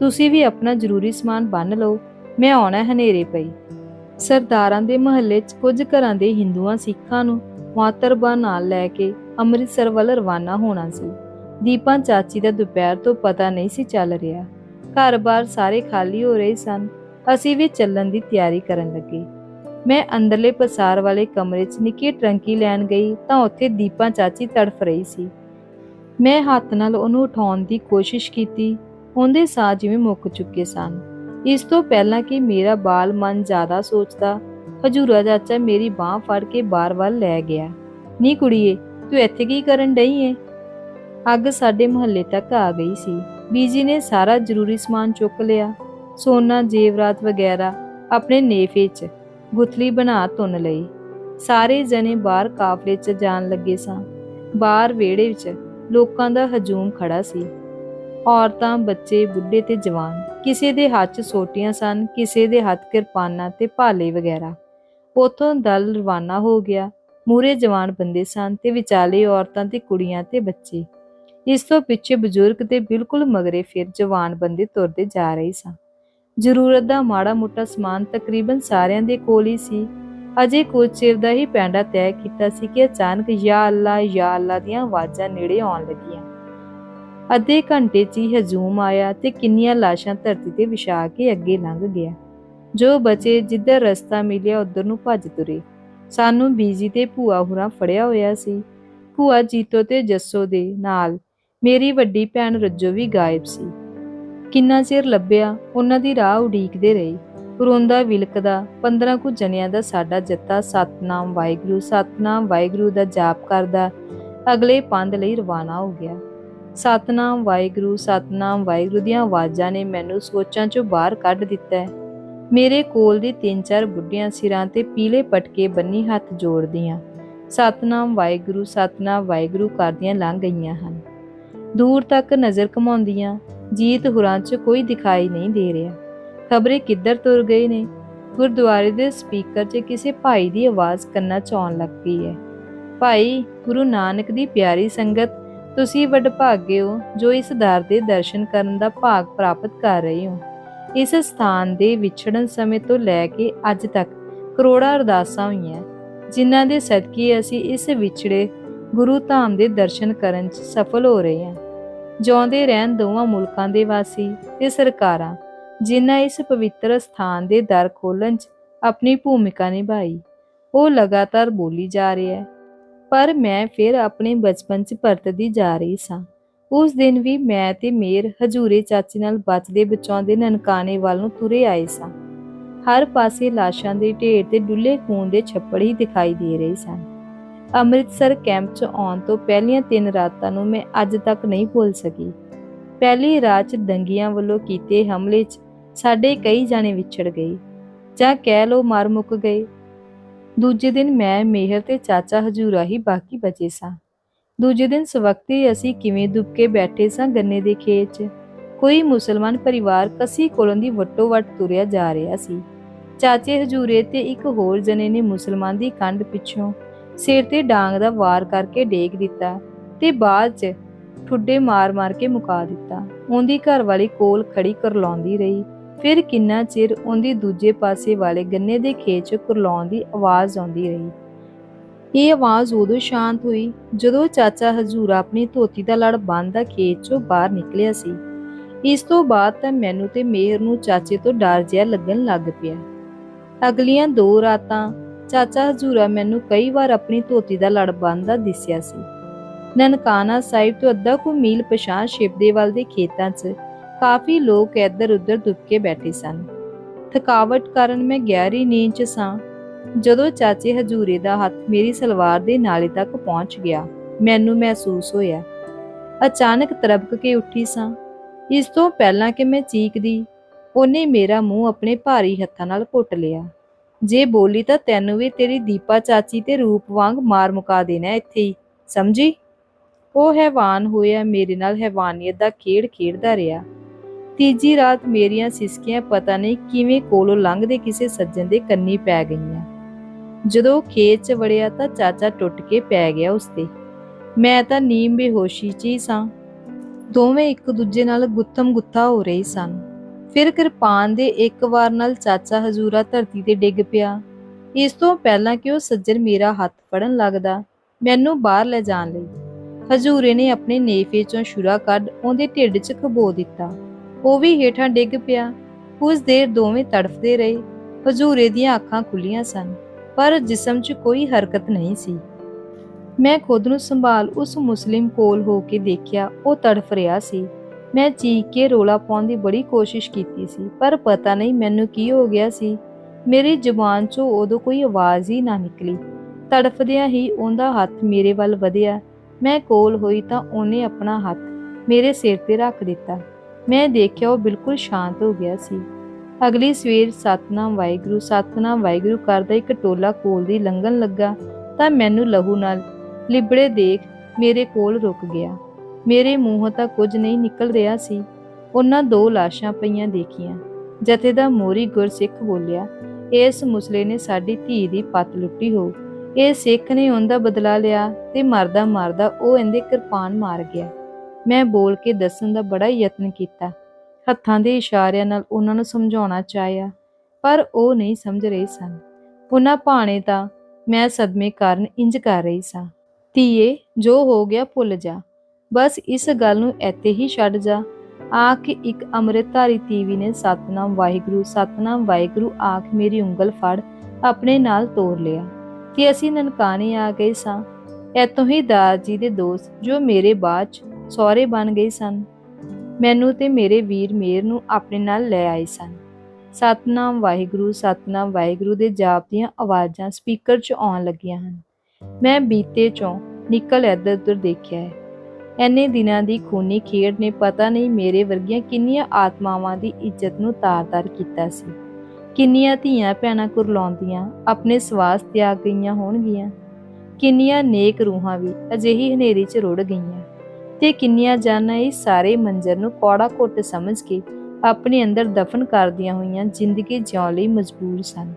ਤੁਸੀਂ ਵੀ ਆਪਣਾ ਜ਼ਰੂਰੀ ਸਮਾਨ ਬੰਨ ਲਓ। ਮੈਂ ਆਉਣਾ ਹਨੇਰੇ ਪਈ। ਸਰਦਾਰਾਂ ਦੇ ਮਹੱਲੇ 'ਚ ਕੁਝ ਘਰਾਂ ਦੇ ਹਿੰਦੂਆਂ ਸਿੱਖਾਂ ਨੂੰ ਮਾਤਰਬਾ ਨਾਲ ਲੈ ਕੇ ਅੰਮ੍ਰਿਤਸਰ ਵੱਲ ਰਵਾਨਾ ਹੋਣਾ ਸੀ। ਦੀਪਾਂ ਚਾਚੀ ਦਾ ਦੁਪਹਿਰ ਤੋਂ ਪਤਾ ਨਹੀਂ ਸੀ ਚੱਲ ਰਿਹਾ। ਘਰ-ਬਾਰ ਸਾਰੇ ਖਾਲੀ ਹੋ ਰਹੇ ਸਨ। ਅਸੀਂ ਵੀ ਚੱਲਣ ਦੀ ਤਿਆਰੀ ਕਰਨ ਲੱਗੇ। ਮੈਂ ਅੰਦਰਲੇ ਪਸਾਰ ਵਾਲੇ ਕਮਰੇ 'ਚ ਨਿੱਕੀ ਟਰੰਕੀ ਲੈਣ ਗਈ ਤਾਂ ਉੱਥੇ ਦੀਪਾਂ ਚਾਚੀ ਤੜਫ ਰਹੀ ਸੀ। ਮੈਂ ਹੱਥ ਨਾਲ ਉਹਨੂੰ ਉਠਾਉਣ ਦੀ ਕੋਸ਼ਿਸ਼ ਕੀਤੀ, ਉਹਦੇ ਸਾਹ ਜਿਵੇਂ ਮੁੱਕ ਚੁੱਕੇ ਸਨ। ਇਸ ਤੋਂ ਪਹਿਲਾਂ ਕਿ ਮੇਰਾ ਬਾਲ ਮਨ ਜ਼ਿਆਦਾ ਸੋਚਦਾ, ਹਜੂਰਾ ਚਾਚਾ ਮੇਰੀ ਬਾਹ ਫੜ ਕੇ ਬਾਰ ਵੱਲ ਲੈ ਗਿਆ। ਨੀ ਕੁੜੀਏ, ਤੂੰ ਇੱਥੇ ਕੀ ਕਰਨ ਡਈ ਏ? ਅੱਗ ਸਾਡੇ ਮੁਹੱਲੇ ਤੱਕ ਆ ਗਈ ਸੀ। ਬੀਜੀ ਨੇ ਸਾਰਾ ਜ਼ਰੂਰੀ ਸਮਾਨ ਚੁੱਕ ਲਿਆ। ਸੋਨਾ, ਜੇਵਰਾਤ ਵਗੈਰਾ ਆਪਣੇ ਨੇਫੇ 'ਚ ਗੁਥਲੀ ਬਣਾ ਤੁੰਨ ਲਈ। ਸਾਰੇ ਜਣੇ ਬਾਹਰ ਕਾਫਲੇ 'ਚ ਜਾਣ ਲੱਗੇ ਸਾਂ। ਬਾਹਰ ਵਿਹੜੇ 'ਚ ਲੋਕਾਂ ਦਾ ਹਜੂਮ ਖੜਾ ਸੀ। ਔਰਤਾਂ, ਬੱਚੇ, ਬੁੱਢੇ ਤੇ ਜਵਾਨ, ਕਿਸੇ ਦੇ ਹੱਥ 'ਚ ਸੋਟੀਆਂ ਸਨ, ਕਿਸੇ ਦੇ ਹੱਥ ਕਿਰਪਾਨਾਂ ਤੇ ਭਾਲੇ ਵਗੈਰਾ। ਉਥੋਂ ਦਲ ਰਵਾਨਾ ਹੋ ਗਿਆ। ਮੂਰੇ ਜਵਾਨ ਬੰਦੇ ਸਨ ਤੇ ਵਿਚਾਲੇ ਔਰਤਾਂ ਤੇ ਕੁੜੀਆਂ ਤੇ ਬੱਚੇ। ਇਸ ਤੋਂ ਪਿੱਛੇ ਬਜ਼ੁਰਗ ਤੇ ਬਿਲਕੁਲ ਮਗਰੇ ਫਿਰ ਜਵਾਨ ਬੰਦੇ ਤੁਰਦੇ ਜਾ ਰਹੇ ਸਨ ਜ਼ਰੂਰਤ ਦਾ ਮਾੜਾ ਮੋਟਾ ਸਮਾਨ ਤਕਰੀਬਨ ਸਾਰਿਆਂ ਦੇ ਕੋਲ ਹੀ ਸੀ। ਅਜੇ ਕੁਝ ਚਿਰ ਦਾ ਹੀ ਪੈਂਡਾ ਤੈਅ ਕੀਤਾ ਸੀ ਕਿ ਅਚਾਨਕ ਯਾ ਅੱਲਾ ਯਾ ਅੱਲਾ ਦੀਆਂ ਆਵਾਜ਼ਾਂ ਨੇੜੇ ਆਉਣ ਲੱਗੀਆਂ। ਅੱਧੇ ਘੰਟੇ 'ਚ ਹੀ ਹਜੂਮ ਆਇਆ ਤੇ ਕਿੰਨੀਆਂ ਲਾਸ਼ਾਂ ਧਰਤੀ ਤੇ ਵਿਛਾ ਕੇ ਅੱਗੇ ਲੰਘ ਗਿਆ। ਜੋ ਬਚੇ ਜਿੱਧਰ ਰਸਤਾ ਮਿਲਿਆ, ਉਧਰ ਨੂੰ ਭੱਜ ਤੁਰੇ। ਸਾਨੂੰ ਬੀਜੀ ਤੇ ਭੂਆ ਹੁਰਾਂ ਫੜਿਆ ਹੋਇਆ ਸੀ। ਭੂਆ ਜੀਤੋ ਤੇ ਜੱਸੋ ਦੇ ਨਾਲ। ਮੇਰੀ ਵੱਡੀ ਭੈਣ ਰੱਜੋ ਵੀ ਗਾਇਬ ਸੀ। ਕਿੰਨਾ ਚਿਰ ਲੱਭਿਆ, ਉਹਨਾਂ ਦੀ ਰਾਹ ਉਡੀਕਦੇ ਰਹੇ। ਰੋਂਦਾ ਵਿਲਕਦਾ 15 ਕੁ ਜਣਿਆਂ ਦਾ ਸਾਡਾ ਜੱਤਾ ਸਤਨਾਮ ਵਾਹਿਗੁਰੂ ਸਤਨਾਮ ਵਾਹਿਗੁਰੂ ਦਾ ਜਾਪ ਕਰਦਾ, ਅਗਲੇ ਪੰਧ ਲਈ ਰਵਾਨਾ ਹੋ ਗਿਆ। ਸਤਨਾਮ ਵਾਹਿਗੁਰੂ ਸਤਨਾਮ ਵਾਹਿਗੁਰੂ ਦੀਆਂ ਆਵਾਜ਼ਾਂ ਨੇ ਮੈਨੂੰ ਸੋਚਾਂ ਚੋਂ ਬਾਹਰ ਕੱਢ ਦਿੱਤਾ। ਮੇਰੇ ਕੋਲ ਦੀ ਤਿੰਨ ਚਾਰ ਬੁੱਢੀਆਂ ਸਿਰਾਂ ਤੇ ਪੀਲੇ ਪਟਕੇ ਬੰਨੀ ਹੱਥ ਜੋੜਦੀਆਂ। ਸਤਨਾਮ ਵਾਹਿਗੁਰੂ ਸਤਨਾਮ ਵਾਹਿਗੁਰੂ ਕਰਦੀਆਂ ਲੰਘ ਗਈਆਂ ਹਨ। ਦੂਰ ਤੱਕ ਨਜ਼ਰ ਘਮਾਉਂਦੀਆਂ ਜੀਤ ਹੁਰਾਂ 'ਚ ਕੋਈ ਦਿਖਾਈ ਨਹੀਂ ਦੇ ਰਿਹਾ। ਖਬਰੇ ਕਿੱਧਰ ਤੁਰ ਗਏ ਨੇ? ਗੁਰਦੁਆਰੇ ਦੇ ਸਪੀਕਰ 'ਚ ਕਿਸੇ ਭਾਈ ਦੀ ਆਵਾਜ਼ ਕੰਨਾਂ 'ਚ ਆਉਣ ਲੱਗ ਪਈ ਹੈ। ਭਾਈ, ਗੁਰੂ ਨਾਨਕ ਦੀ ਪਿਆਰੀ ਸੰਗਤ, ਤੁਸੀਂ ਵਡਭਾਗੇ ਹੋ ਜੋ ਇਸ ਦਰ ਦੇ ਦਰਸ਼ਨ ਕਰਨ ਦਾ ਭਾਗ ਪ੍ਰਾਪਤ ਕਰ ਰਹੇ ਹੋ। ਇਸ ਸਥਾਨ ਦੇ ਵਿਛੜਨ ਸਮੇਂ ਤੋਂ ਲੈ ਕੇ ਅੱਜ ਤੱਕ ਕਰੋੜਾਂ ਅਰਦਾਸਾਂ ਹੋਈਆਂ, ਜਿਨ੍ਹਾਂ ਦੇ ਸਦਕੇ ਅਸੀਂ ਇਸ ਵਿਛੜੇ ਗੁਰੂ ਧਾਮ ਦੇ ਦਰਸ਼ਨ ਕਰਨ 'ਚ ਸਫਲ ਹੋ ਰਹੇ ਹਾਂ। ਜਿਉਂਦੇ ਰਹਿਣ ਦੋਵਾਂ ਮੁਲਕਾਂ ਦੇ ਵਾਸੀ ਤੇ ਸਰਕਾਰਾਂ, ਜਿਨ੍ਹਾਂ ਇਸ ਪਵਿੱਤਰ ਸਥਾਨ ਦੇ ਦਰ ਖੋਲਣ 'ਚ ਆਪਣੀ ਭੂਮਿਕਾ ਨਿਭਾਈ, ਉਹ ਲਗਾਤਾਰ ਬੋਲੀ ਜਾ ਰਿਹਾ ਹੈ ਪਰ ਮੈਂ ਫਿਰ ਆਪਣੇ ਬਚਪਨ 'ਚ ਪਰਤਦੀ ਜਾ ਰਹੀ ਸਾਂ। ਉਸ ਦਿਨ ਵੀ ਮੈਂ ਤੇ ਮੇਰ ਹਜੂਰੇ ਚਾਚੀ ਨਾਲ ਬਚਦੇ ਬਚਾਉਂਦੇ ਨਨਕਾਣੇ ਵੱਲ ਨੂੰ ਤੁਰੇ ਆਏ ਸਾਂ। ਹਰ ਪਾਸੇ ਲਾਸ਼ਾਂ ਦੇ ਢੇਰ ਤੇ ਡੁੱਲੇ ਖੂਨ ਦੇ ਛੱਪੜ ਹੀ ਦਿਖਾਈ ਦੇ ਰਹੇ ਸਨ। ਅੰਮ੍ਰਿਤਸਰ ਕੈਂਪ 'ਚ ਆਉਣ ਤੋਂ ਪਹਿਲੀਆਂ ਤਿੰਨ ਰਾਤਾਂ ਨੂੰ ਮੈਂ ਅੱਜ ਤੱਕ ਨਹੀਂ ਭੁੱਲ ਸਕੀ। ਪਹਿਲੀ ਰਾਤ 'ਚ ਦੰਗੀਆਂ ਵੱਲੋਂ ਕੀਤੇ ਹਮਲੇ 'ਚ ਸਾਡੇ ਕਈ ਜਾਣੇ ਵਿਛੜ ਗਏ ਜਾਂ ਕਹਿ ਲੋ ਮਰ ਮੁੱਕ ਗਏ। ਦੂਜੇ ਦਿਨ ਮੈਂ, ਮੇਹਰ ਤੇ ਚਾਚਾ ਹਜੂਰਾ ਹੀ ਬਾਕੀ ਬਚੇ ਸਾਂ। ਦੂਜੇ ਦਿਨ ਸਵਖਤੇ ਅਸੀਂ ਕਿਵੇਂ ਦੁੱਬਕੇ ਬੈਠੇ ਸਾਂ ਗੰਨੇ ਦੇ ਖੇਤ 'ਚ। ਕੋਈ ਮੁਸਲਮਾਨ ਪਰਿਵਾਰ ਕਸੀ ਕੋਲੋਂ ਦੀ ਵੱਟੋ ਵੱਟ ਤੁਰਿਆ ਜਾ ਰਿਹਾ ਸੀ। ਚਾਚੇ ਹਜੂਰੇ ਤੇ ਇੱਕ ਹੋਰ ਜਣੇ ਨੇ ਮੁਸਲਮਾਨ ਦੀ ਕੰਡ ਪਿੱਛੋਂ ਸਿਰ ਤੇ ਡਾਂਗ ਦਾ ਵਾਰ ਕਰਕੇ ਡੇਗ ਦਿੱਤਾ ਤੇ ਬਾਅਦ 'ਚ ਠੁੱਡੇ ਮਾਰ-ਮਾਰ ਕੇ ਮੁਕਾ ਦਿੱਤਾ। ਉਹਦੀ ਘਰ ਵਾਲੀ ਕੋਲ ਖੜੀ ਕਰਲਾਉਂਦੀ ਰਹੀ। ਫਿਰ ਕਿੰਨਾ ਚਿਰ ਉਹਦੀ ਦੂਜੇ ਪਾਸੇ ਵਾਲੇ ਗੰਨੇ ਦੇ ਖੇਤ 'ਚ ਕੁਰਲਾਉਣ ਦੀ ਆਵਾਜ਼ ਆਉਂਦੀ ਰਹੀ। ਇਹ ਆਵਾਜ਼ ਉਦੋਂ ਸ਼ਾਂਤ ਹੋਈ ਜਦੋਂ ਚਾਚਾ ਹਜ਼ੂਰ ਆਪਣੀ ਧੋਤੀ ਦਾ ਲੜ ਬੰਨ੍ਹਦਾ ਖੇਤ 'ਚੋਂ ਬਾਹਰ ਨਿਕਲਿਆ ਸੀ। ਇਸ ਤੋਂ ਬਾਅਦ ਤਾਂ ਮੈਨੂੰ ਤੇ ਮੇਹਰ ਨੂੰ ਚਾਚੇ ਤੋਂ ਡਰ ਜਿਹਾ ਲੱਗਣ ਲੱਗ ਪਿਆ। ਅਗਲੀਆਂ ਦੋ ਰਾਤਾਂ ਚਾਚਾ ਹਜੂਰਾ ਮੈਨੂੰ ਕਈ ਵਾਰ ਆਪਣੀ ਧੋਤੀ ਦਾ ਲੜ ਬੰਨਦਾ ਦਿਸਿਆ ਸੀ। ਨਨਕਾਣਾ ਸਾਹਿਬ ਤੋਂ ਅੱਧਾ ਕੁ ਮੀਲ ਪਛਾਣ ਸ਼ਿਵਦੇਵਾਲ ਦੇ ਖੇਤਾਂ 'ਚ ਕਾਫੀ ਲੋਕ ਇੱਧਰ-ਉੱਧਰ ਦੁੱਬਕੇ ਬੈਠੇ ਸਨ। ਥਕਾਵਟ ਕਾਰਨ ਮੈਂ ਗਹਿਰੀ ਨੀਂਦ 'ਚ ਸਾਂ। ਜਦੋਂ ਚਾਚੇ ਹਜੂਰੇ ਦਾ ਹੱਥ ਮੇਰੀ ਸਲਵਾਰ ਦੇ ਨਾਲੇ ਤੱਕ ਪਹੁੰਚ ਗਿਆ, ਮੈਨੂੰ ਮਹਿਸੂਸ ਹੋਇਆ। ਅਚਾਨਕ ਤਰਬਕ ਕੇ ਉੱਠੀ ਸਾਂ। ਇਸ ਤੋਂ ਪਹਿਲਾਂ ਕਿ ਮੈਂ ਚੀਕਦੀ, ਉਹਨੇ ਮੇਰਾ ਮੂੰਹ ਆਪਣੇ ਭਾਰੀ ਹੱਥਾਂ ਨਾਲ ਘੁੱਟ ਲਿਆ। ਜੇ ਬੋਲੀ ਤਾਂ ਤੈਨੂੰ ਵੀ ਤੇਰੀ ਦੀਪਾ ਚਾਚੀ ਤੇ ਰੂਪ ਵਾਂਗ ਮਾਰ ਮੁਕਾ ਦੇਣਾ ਇੱਥੇ ਹੀ, ਸਮਝੀ? ਉਹ ਹੈਵਾਨ ਹੋਇਆ, ਮੇਰੇ ਨਾਲ ਹੈਵਾਨੀਅਤ ਦਾ ਖੇਡ ਖੇਡਦਾ ਰਿਹਾ। ਤੀਜੀ ਰਾਤ ਮੇਰੀਆਂ ਸਿਸਕੀਆਂ ਪਤਾ ਨਹੀਂ ਕਿਵੇਂ ਕੋਲੋਂ ਲੰਘਦੇ ਕਿਸੇ ਸੱਜਣ ਦੇ ਕੰਨੀ ਪੈ ਗਈਆਂ। ਜਦੋਂ ਖੇਤ 'ਚ ਵੜਿਆ ਤਾਂ ਚਾਚਾ ਟੁੱਟ ਕੇ ਪੈ ਗਿਆ ਉਸ ਤੇ। ਮੈਂ ਤਾਂ ਨੀਮ ਬੇਹੋਸ਼ੀ 'ਚ ਹੀ ਸਾਂ। ਦੋਵੇਂ ਇੱਕ ਦੂਜੇ ਨਾਲ ਗੁੱਥਮ ਗੁੱਥਾ ਹੋ ਰਹੇ ਸਨ। ਫਿਰ ਕਿਰਪਾਨ ਦੇ ਇੱਕ ਵਾਰ ਨਾਲ ਚਾਚਾ ਹਜ਼ੂਰਾ ਧਰਤੀ ਤੇ ਡਿੱਗ ਪਿਆ। ਇਸ ਤੋਂ ਪਹਿਲਾਂ ਕਿ ਉਹ ਸੱਜਣ ਮੇਰਾ ਹੱਥ ਫੜਨ ਲੱਗਦਾ, ਮੈਨੂੰ ਬਾਹਰ ਲੈ ਜਾਣ ਲਈ। ਹਜ਼ੂਰੇ ਨੇ ਆਪਣੇ ਨੇਫੇ ਚੋਂ ਛੁਰਾ ਕੱਢ ਉਹਦੇ ਢਿੱਡ 'ਚ ਖਬੋ ਦਿੱਤਾ। ਉਹ ਵੀ ਹੇਠਾਂ ਡਿੱਗ ਪਿਆ। ਕੁਝ ਦੇਰ ਦੋਵੇਂ ਤੜਫਦੇ ਰਹੇ। ਹਜ਼ੂਰੇ ਦੀਆਂ ਅੱਖਾਂ ਖੁੱਲੀਆਂ ਸਨ, ਪਰ ਜਿਸਮ 'ਚ ਕੋਈ ਹਰਕਤ ਨਹੀਂ ਸੀ। ਮੈਂ ਖੁਦ ਨੂੰ ਸੰਭਾਲ ਉਸ ਮੁਸਲਿਮ ਕੋਲ ਹੋ ਕੇ ਦੇਖਿਆ, ਉਹ ਤੜਫ ਰਿਹਾ ਸੀ। ਮੈਂ ਚੀਕ ਕੇ ਰੋਲਾ ਪਾਉਣ ਦੀ ਬੜੀ ਕੋਸ਼ਿਸ਼ ਕੀਤੀ ਸੀ, ਪਰ ਪਤਾ ਨਹੀਂ ਮੈਨੂੰ ਕੀ ਹੋ ਗਿਆ ਸੀ। ਮੇਰੀ ਜ਼ੁਬਾਨ 'ਚੋਂ ਉਦੋਂ ਕੋਈ ਆਵਾਜ਼ ਹੀ ਨਾ ਨਿਕਲੀ। ਤੜਫਦਿਆਂ ਹੀ ਉਹਦਾ ਹੱਥ ਮੇਰੇ ਵੱਲ ਵਧਿਆ। ਮੈਂ ਕੋਲ ਹੋਈ ਤਾਂ ਉਹਨੇ ਆਪਣਾ ਹੱਥ ਮੇਰੇ ਸਿਰ ਤੇ ਰੱਖ ਦਿੱਤਾ। ਮੈਂ ਦੇਖਿਆ ਉਹ ਬਿਲਕੁਲ ਸ਼ਾਂਤ ਹੋ ਗਿਆ ਸੀ। ਅਗਲੀ ਸਵੇਰ ਸਤਨਾਮ ਵਾਹਿਗੁਰੂ ਸਤਨਾਮ ਵਾਹਿਗੁਰੂ ਕਰਦਾ ਇੱਕ ਟੋਲਾ ਕੋਲ ਦੀ ਲੰਘਣ ਲੱਗਾ ਤਾਂ ਮੈਨੂੰ ਲਹੂ ਨਾਲ ਲਿਬੜੇ ਦੇਖ ਮੇਰੇ ਕੋਲ ਰੁਕ ਗਿਆ। ਮੇਰੇ ਮੂੰਹੋਂ ਤਾਂ ਕੁਝ ਨਹੀਂ ਨਿਕਲ ਰਿਹਾ ਸੀ। ਉਹਨਾਂ ਦੋ ਲਾਸ਼ਾਂ ਪਈਆਂ ਦੇਖੀਆਂ। ਜਥੇ ਦਾ ਮੋਰੀ ਗੁਰਸਿੱਖ ਬੋਲਿਆ, ਇਸ ਮੁਸਲੇ ਨੇ ਸਾਡੀ ਧੀ ਦੀ ਪੱਤ ਲੁੱਟੀ ਹੋ। ਇਹ ਸਿੱਖ ਨੇ ਉਹਦਾ ਬਦਲਾ ਲਿਆ ਤੇ ਮਰਦਾ ਮਰਦਾ ਉਹ ਇਹਦੇ ਕਿਰਪਾਨ ਮਾਰ ਗਿਆ। ਮੈਂ ਬੋਲ ਕੇ ਦੱਸਣ ਦਾ ਬੜਾ ਯਤਨ ਕੀਤਾ। ਹੱਥਾਂ ਦੇ ਇਸ਼ਾਰਿਆਂ ਨਾਲ ਉਹਨਾਂ ਨੂੰ ਸਮਝਾਉਣਾ ਚਾਹਿਆ, ਪਰ ਉਹ ਨਹੀਂ ਸਮਝ ਰਹੇ ਸਨ। ਉਹਨਾਂ ਭਾਣੇ ਤਾਂ ਮੈਂ ਸਦਮੇ ਕਾਰਨ ਇੰਜ ਕਰ ਰਹੀ ਸਾਂ, ਧੀਏ, ਜੋ ਹੋ ਗਿਆ ਭੁੱਲ ਜਾ। ਬਸ ਇਸ ਗੱਲ ਨੂੰ ਇੱਥੇ ਹੀ ਛੱਡ ਜਾ। ਆ ਕੇ ਇੱਕ ਅੰਮ੍ਰਿਤਧਾਰੀ ਤੀਵੀ ਨੇ ਸਤਨਾਮ ਵਾਹਿਗੁਰੂ ਸਤਨਾਮ ਵਾਹਿਗੁਰੂ ਆਖ ਮੇਰੀ ਉਂਗਲ ਫੜ, ਆਪਣੇ ਨਾਲ ਤੋਰ ਲਿਆ। ਤੇ ਅਸੀਂ ਨਨਕਾਣੇ ਆ ਗਏ ਸਾਂ। ਇਤੋਂ ਹੀ ਦਾਦੀ ਦੇ ਦੋਸਤ ਜੋ ਮੇਰੇ ਬਾਅਦ 'ਚ ਸਹੁਰੇ ਬਣ ਗਏ ਸਨ। ਮੈਨੂੰ ਤੇ ਮੇਰੇ ਵੀਰ ਮੇਰ ਨੂੰ ਆਪਣੇ ਨਾਲ ਲੈ ਆਏ ਸਨ। ਸਤਨਾਮ ਵਾਹਿਗੁਰੂ ਸਤਨਾਮ ਵਾਹਿਗੁਰੂ ਦੇ ਜਾਪ ਦੀਆਂ ਆਵਾਜ਼ਾਂ ਸਪੀਕਰ 'ਚ ਆਉਣ ਲੱਗੀਆਂ ਹਨ। ਮੈਂ ਬੀਤੇ 'ਚੋਂ ਨਿਕਲ ਇੱਧਰ ਉੱਧਰ ਦੇਖਿਆ ਹੈ। ਐਨੇ ਦਿਨਾਂ ਦੀ ਖੂਨੀ ਖੇਡ ਨੇ ਪਤਾ ਨਹੀਂ ਮੇਰੇ ਵਰਗੀਆਂ ਕਿੰਨੀਆਂ ਆਤਮਾਵਾਂ ਦੀ ਇੱਜ਼ਤ ਨੂੰ ਤਾਰ-ਤਾਰ ਕੀਤਾ ਸੀ। ਕਿੰਨੀਆਂ ਧੀਆਂ ਭੈਣਾਂ ਕੁਰਲਾਉਂਦੀਆਂ, ਆਪਣੇ ਸਵਾਸ ਤਿਆਗ ਗਈਆਂ ਹੋਣਗੀਆਂ। ਕਿੰਨੀਆਂ ਨੇਕ ਰੂਹਾਂ ਵੀ ਅਜਿਹੀ ਹਨੇਰੀ 'ਚ ਰੁੜ ਗਈਆਂ। ਤੇ ਕਿੰਨੀਆਂ ਜਾਨਾਂ ਇਸ ਸਾਰੇ ਮੰਜ਼ਰ ਨੂੰ ਕੌੜਾ ਘੁੱਟ ਸਮਝ ਕੇ ਆਪਣੇ ਅੰਦਰ ਦਫਨ ਕਰਦੀਆਂ ਹੋਈਆਂ ਜ਼ਿੰਦਗੀ ਜਿਉਣ ਲਈ ਮਜਬੂਰ ਸਨ।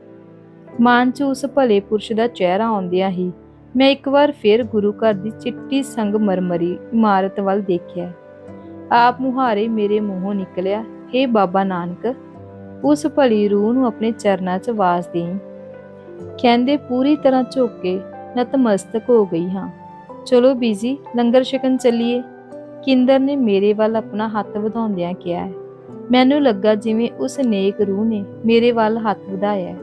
ਮਨ 'ਚ ਉਸ ਭਲੇ ਪੁਰਸ਼ ਦਾ ਚਿਹਰਾ ਆਉਂਦਿਆਂ ਹੀ ਮੈਂ ਇੱਕ ਵਾਰ ਫਿਰ ਗੁਰੂ ਘਰ ਦੀ ਚਿੱਟੀ ਸੰਗ ਮਰਮਰੀ ਇਮਾਰਤ ਵੱਲ ਦੇਖਿਆ। ਆਪ ਮੁਹਾਰੇ ਮੇਰੇ ਮੂੰਹੋਂ ਨਿਕਲਿਆ हे ਬਾਬਾ ਨਾਨਕ, ਉਸ ਭਲੀ ਰੂਹ ਨੂੰ ਆਪਣੇ ਚਰਨਾਂ 'ਚ ਵਾਸ ਦੇਈ। ਕਹਿੰਦੇ ਪੂਰੀ ਤਰ੍ਹਾਂ ਝੁੱਕ ਕੇ ਨਤਮਸਤਕ ਹੋ ਗਈ ਹਾਂ। ਚਲੋ ਬੀਜੀ, ਲੰਗਰ ਛਕਣ ਚੱਲੀਏ। ਕਿੰਦਰ ਨੇ ਮੇਰੇ ਵੱਲ ਆਪਣਾ ਹੱਥ ਵਧਾਉਂਦਿਆਂ ਕਿਹਾ ਹੈ। ਮੈਨੂੰ ਲੱਗਾ ਜਿਵੇਂ ਉਸ ਨੇਕ ਰੂਹ ਨੇ ਮੇਰੇ ਵੱਲ ਹੱਥ ਵਧਾਇਆ।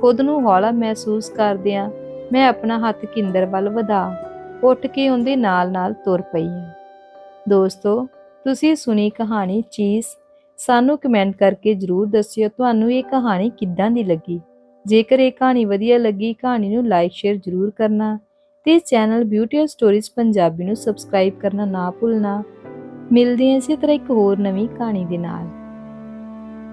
ਖੁਦ ਨੂੰ ਹੌਲਾ ਮਹਿਸੂਸ ਕਰਦਿਆਂ ਮੈਂ ਆਪਣਾ ਹੱਥ ਕਿੰਦਰ ਵੱਲ ਵਧਾ, ਉੱਠ ਕੇ ਉਹਦੇ ਨਾਲ-ਨਾਲ ਤੁਰ ਪਈ ਹਾਂ। ਦੋਸਤੋ, ਤੁਸੀਂ ਸੁਣੀ ਕਹਾਣੀ ਚੀਜ਼, ਸਾਨੂੰ ਕਮੈਂਟ ਕਰਕੇ ਜਰੂਰ ਦੱਸਿਓ ਤੁਹਾਨੂੰ ਇਹ ਕਹਾਣੀ ਕਿੱਦਾਂ ਦੀ ਲੱਗੀ। ਜੇਕਰ ਇਹ ਕਹਾਣੀ ਵਧੀਆ ਲੱਗੀ, ਕਹਾਣੀ ਨੂੰ ਲਾਈਕ ਸ਼ੇਅਰ ਜਰੂਰ ਕਰਨਾ ਤੇ ਚੈਨਲ ਬਿਊਟੀ ਸਟੋਰੀਜ਼ ਪੰਜਾਬੀ ਨੂੰ ਸਬਸਕ੍ਰਾਈਬ ਕਰਨਾ ਨਾ ਭੁੱਲਣਾ। ਮਿਲਦੇ ਹਾਂ ਇਸੇ ਤਰ੍ਹਾਂ ਇੱਕ ਹੋਰ ਨਵੀਂ ਕਹਾਣੀ ਦੇ ਨਾਲ।